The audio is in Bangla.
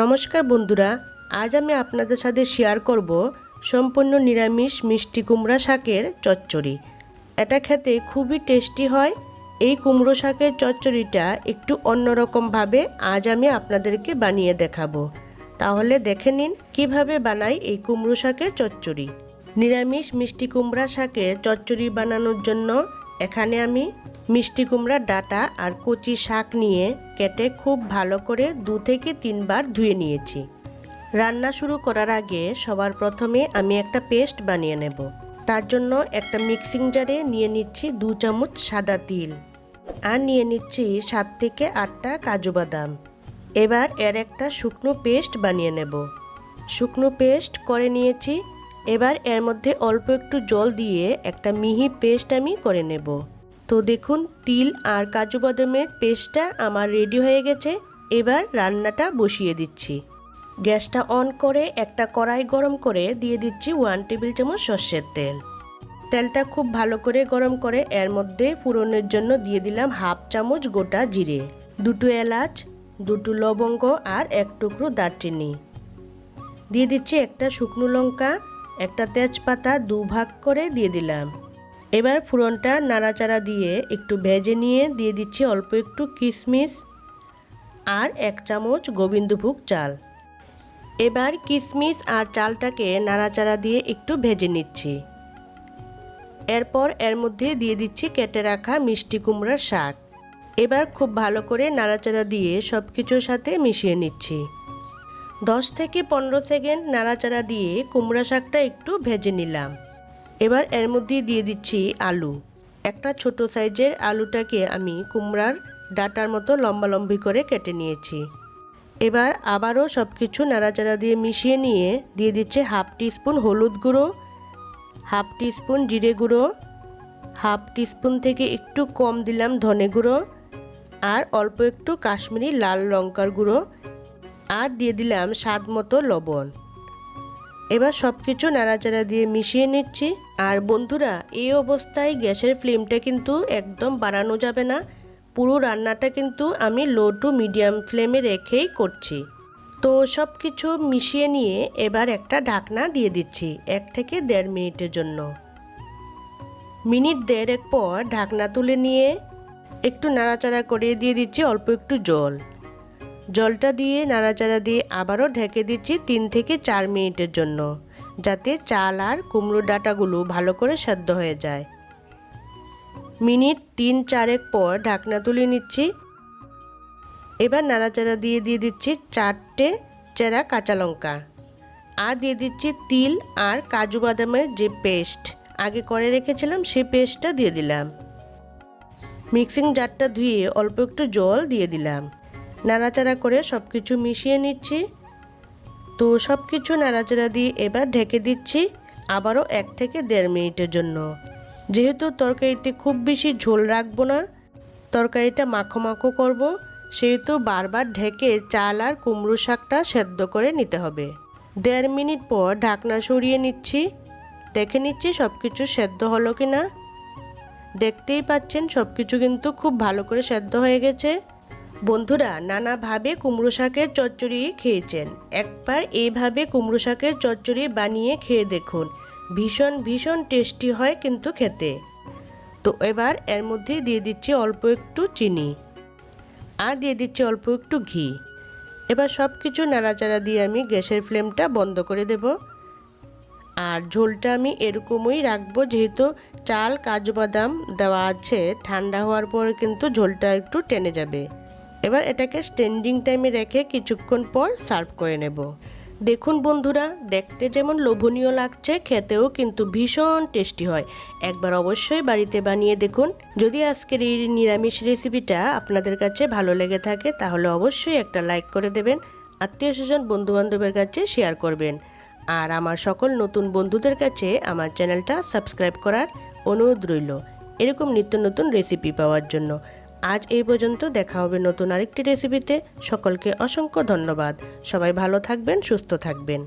নমস্কার বন্ধুরা, আজ আমি আপনাদের সাথে শেয়ার করব সম্পূর্ণ নিরামিষ মিষ্টি কুমড়া শাকের চচ্চড়ি। এটা খেতে খুবই টেস্টি হয়। এই কুমড়ো শাকের চচ্চড়িটা একটু অন্যরকমভাবে আজ আমি আপনাদেরকে বানিয়ে দেখাবো। তাহলে দেখে নিন কীভাবে বানাই এই কুমড়ো শাকের চচ্চড়ি। নিরামিষ মিষ্টি কুমড়া শাকের চচ্চড়ি বানানোর জন্য এখানে আমি মিষ্টি কুমড়ার ডাটা আর কচি শাক নিয়ে কেটে খুব ভালো করে দু থেকে তিনবার ধুয়ে নিয়েছি। রান্না শুরু করার আগে সবার প্রথমে আমি একটা পেস্ট বানিয়ে নেব। তার জন্য একটা মিক্সিং জারে নিয়ে নিচ্ছি দু চামচ সাদা তিল আর নিয়ে নিচ্ছি সাত থেকে আটটা কাজু বাদাম। এবার এর একটা শুকনো পেস্ট বানিয়ে নেব। শুকনো পেস্ট করে নিয়েছি। এবার এর মধ্যে অল্প একটু জল দিয়ে একটা মিহি পেস্ট আমি করে নেব। তো দেখুন, তিল আর কাজু বাদামের পেস্টটা আমার রেডি হয়ে গেছে। এবার রান্নাটা বসিয়ে দিচ্ছি। গ্যাসটা অন করে একটা কড়াই গরম করে দিয়ে দিচ্ছি ওয়ান টেবিল চামচ সর্ষের তেল। তেলটা খুব ভালো করে গরম করে এর মধ্যে ফুরনের জন্য দিয়ে দিলাম হাফ চামচ গোটা জিরে, দুটো এলাচ, দুটো লবঙ্গ আর এক টুকরো দারচিনি। দিয়ে দিচ্ছি একটা শুকনো লঙ্কা, একটা তেজপাতা দু ভাগ করে দিয়ে দিলাম। এবার ফুরনটা নাড়াচাড়া দিয়ে একটু ভেজে নিয়ে দিয়ে দিচ্ছি অল্প একটু কিশমিশ আর এক চামচ গোবিন্দভোগ চাল। এবার কিশমিশ আর চালটাকে নাড়াচাড়া দিয়ে একটু ভেজে নিচ্ছি। এরপর এর মধ্যে দিয়ে দিচ্ছি কেটে রাখা মিষ্টি কুমড়ার শাক। এবার খুব ভালো করে নাড়াচাড়া দিয়ে সব কিছুর সাথে মিশিয়ে নিচ্ছি। দশ থেকে পনেরো সেকেন্ড নাড়াচাড়া দিয়ে কুমড়া শাকটা একটু ভেজে নিলাম। এবার এর মধ্যে দিয়ে দিচ্ছি আলু। একটা ছোট সাইজের আলুটাকে আমি কুমড়ার ডাটার মতো লম্বা লম্বি করে কেটে নিয়েছি। এবার আবারও সব কিছু নাড়াচাড়া দিয়ে মিশিয়ে নিয়ে দিয়ে দিচ্ছে হাফ টিস্পুন হলুদ গুঁড়ো, হাফ টিস্পুন জিরে গুঁড়ো, হাফ টিস্পুন থেকে একটু কম দিলাম ধনে গুঁড়ো আর অল্প একটু কাশ্মীরি লাল লঙ্কার গুঁড়ো আর দিয়ে দিলাম স্বাদ মতো লবণ। এবার সব কিছু নাড়াচাড়া দিয়ে মিশিয়ে নিচ্ছি। আর বন্ধুরা, এই অবস্থায় গ্যাসের ফ্লেমটা কিন্তু একদম বাড়ানো যাবে না। পুরো রান্নাটা কিন্তু আমি লো টু মিডিয়াম ফ্লেমে রেখেই করছি। তো সব কিছু মিশিয়ে নিয়ে এবার একটা ঢাকনা দিয়ে দিচ্ছি এক থেকে দেড় মিনিটের জন্য। মিনিট দেড়েক পর ঢাকনা তুলে নিয়ে একটু নাড়াচাড়া করে দিয়ে দিচ্ছি অল্প একটু জল। জলটা দিয়ে, নাড়াচাড়া দিয়ে আবারও ঢেকে দিচ্ছি তিন থেকে চার মিনিটের জন্য, যাতে চাল আর কুমড়ো ডাটাগুলো ভালো করে সেদ্ধ হয়ে যায়। মিনিট তিন চারেক পর ঢাকনা তুলে নিচ্ছি। এবার নাড়াচাড়া দিয়ে দিয়ে দিচ্ছি চারটে চেরা কাঁচা লঙ্কা। আর দিয়ে দিচ্ছি তিল আর কাজু বাদামের যে পেস্ট, আগে করে রেখেছিলাম সেই পেস্টটা দিয়ে দিলাম। মিক্সিং জারটা ধুয়ে অল্প একটু জল দিয়ে দিলাম। নাড়াচাড়া করে সব কিছু মিশিয়ে নিচ্ছি। তো সব কিছু নাড়াচাড়া দিয়ে এবার ঢেকে দিচ্ছি আবারও এক থেকে দেড় মিনিটের জন্য। যেহেতু তরকারিতে খুব বেশি ঝোল রাখব না, তরকারিটা মাখো মাখো করব, সেহেতু বারবার ঢেকে চাল আর কুমড়ো শাকটা সেদ্ধ করে নিতে হবে। দেড় মিনিট পর ঢাকনা সরিয়ে নিচ্ছি। দেখে নিচ্ছি সব কিছু সেদ্ধ হলো কি না দেখতেই পাচ্ছেন সব কিছু কিন্তু খুব ভালো করে সেদ্ধ হয়ে গেছে। বন্ধুরা, নানাভাবে কুমড়ো শাকের চচ্চড়ি খেয়েছেন। একবার এইভাবে কুমড়ো শাকের চচ্চড়ি বানিয়ে খেয়ে দেখুন। ভীষণ ভীষণ টেস্টি হয় কিন্তু খেতে। তো এবার এর মধ্যে দিয়ে দিচ্ছি অল্প একটু চিনি। আর দিয়ে দিচ্ছি অল্প একটু ঘি। এবার সব কিছু নাড়াচাড়া দিয়ে আমি গ্যাসের ফ্লেমটা বন্ধ করে দেব। আর ঝোলটা আমি এরকমই রাখব, যেহেতু চাল কাজু বাদাম দেওয়া আছে, ঠান্ডা হওয়ার পর কিন্তু ঝোলটা একটু টেনে যাবে। এবার এটাকে স্ট্যান্ডিং টাইমে রেখে কিছুক্ষণ পর সার্ভ করে নেব। দেখুন বন্ধুরা, দেখতে যেমন লোভনীয় লাগছে, খেতেও কিন্তু ভীষণ টেস্টি হয়। একবার অবশ্যই বাড়িতে বানিয়ে দেখুন। যদি আজকের এই নিরামিষ রেসিপিটা আপনাদের কাছে ভালো লেগে থাকে, তাহলে অবশ্যই একটা লাইক করে দেবেন। আত্মীয় স্বজন, বন্ধুবান্ধবের কাছে শেয়ার করবেন। আর আমার সকল নতুন বন্ধুদের কাছে আমার চ্যানেলটা সাবস্ক্রাইব করার অনুরোধ রইল। এরকম নিত্য নতুন রেসিপি পাওয়ার জন্য। আজ এই পর্যন্ত দেখা হবে নতুন আরেকটি রেসিপিতে সকলকে অসংখ্য ধন্যবাদ। সবাই ভালো থাকবেন, সুস্থ থাকবেন।